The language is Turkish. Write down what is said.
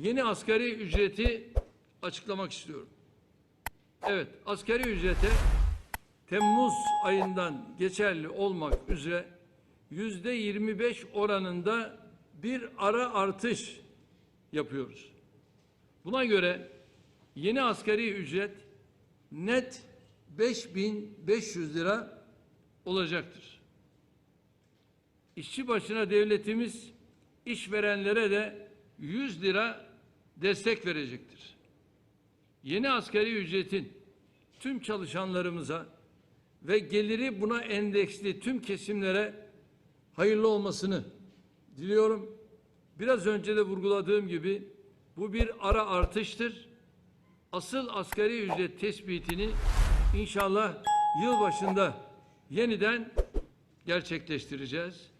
yeni asgari ücreti açıklamak istiyorum. Evet, asgari ücrete Temmuz ayından geçerli olmak üzere yüzde 25 oranında bir ara artış yapıyoruz. Buna göre yeni asgari ücret net 5500 lira olacaktır. İşçi başına devletimiz işverenlere de 100 lira destek verecektir. Yeni asgari ücretin tüm çalışanlarımıza ve geliri buna endeksli tüm kesimlere hayırlı olmasını diliyorum. Biraz önce de vurguladığım gibi bu bir ara artıştır. Asıl asgari ücret tespitini inşallah yıl başında yeniden gerçekleştireceğiz.